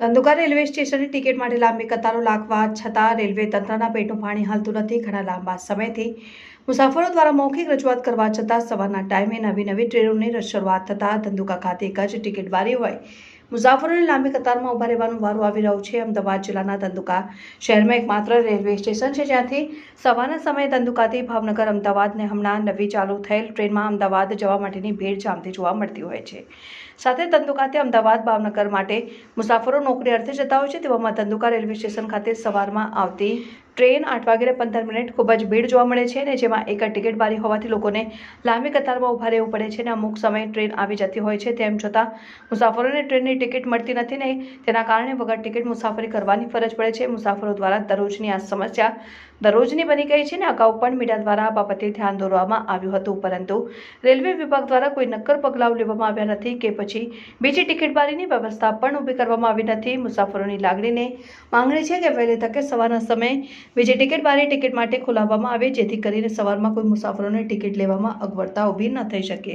Dhandhuka railway સ્ટેશનની ticket માટે લાંબી કતારો લાગવા છતાં રેલવે તંત્રના પેટનું પાણી હાલતું નથી. ઘણા લાંબા સમયથી મુસાફરો દ્વારા મૌખિક રજૂઆત કરવા છતાં સવારના ટાઈમે નવી નવી ટ્રેનોની શરૂઆત થતાં ધંધુકા ખાતે એક જ ટિકિટ બારી હોય મુસાફરોને લાંબી કતારમાં ઊભા રહેવાનું વારો આવી રહ્યું છે. અમદાવાદ જિલ્લાના ધંધુકા શહેરમાં એકમાત્ર રેલવે સ્ટેશન છે, જ્યાંથી સવારના સમયે ધંધુકાથી ભાવનગર, અમદાવાદને હમણાં નવી ચાલુ થયેલ ટ્રેનમાં અમદાવાદ જવા માટેની ભીડ જામતી જોવા મળતી હોય છે. સાથે ધંધુકાથી અમદાવાદ, ભાવનગર માટે મુસાફરો નોકરી અર્થે જતા હોય છે. તેવામાં ધંધુકા રેલવે સ્ટેશન ખાતે સવારમાં આવતી ટ્રેન આઠ વાગ્યે પંદર મિનિટ ખૂબ જ ભીડ જોવા મળે છે અને જેમાં એક ટિકિટ બારી હોવાથી લોકોને લાંબી કતારમાં ઊભા રહેવું પડે છે અને અમુક સમયે ટ્રેન આવી જતી હોય છે તેમ છતાં મુસાફરોને ટ્રેનની ટિકિટ મળતી નથી ને તેના કારણે વગર ટિકિટ મુસાફરી કરવાની ફરજ પડે છે. મુસાફરો દ્વારા દરરોજની આ સમસ્યા દરરોજની બની ગઈ છે ને અગાઉ પણ મીડિયા દ્વારા આ બાબતે ધ્યાન દોરવામાં આવ્યું હતું. પરંતુ રેલવે વિભાગ દ્વારા કોઈ નક્કર પગલાં લેવામાં આવ્યા નથી કે પછી બીજી ટિકિટ બારીની વ્યવસ્થા પણ ઊભી કરવામાં આવી નથી. મુસાફરોની લાગણીને માંગણી છે કે વહેલી તકે સવારના સમયે બીજી ટિકિટ બારે ટિકિટ માટે ખોલાવવામાં આવે, જેથી કરીને સવારમાં કોઈ મુસાફરોને ટિકિટ લેવામાં અગવડતા ઊભી ન થઈ શકે.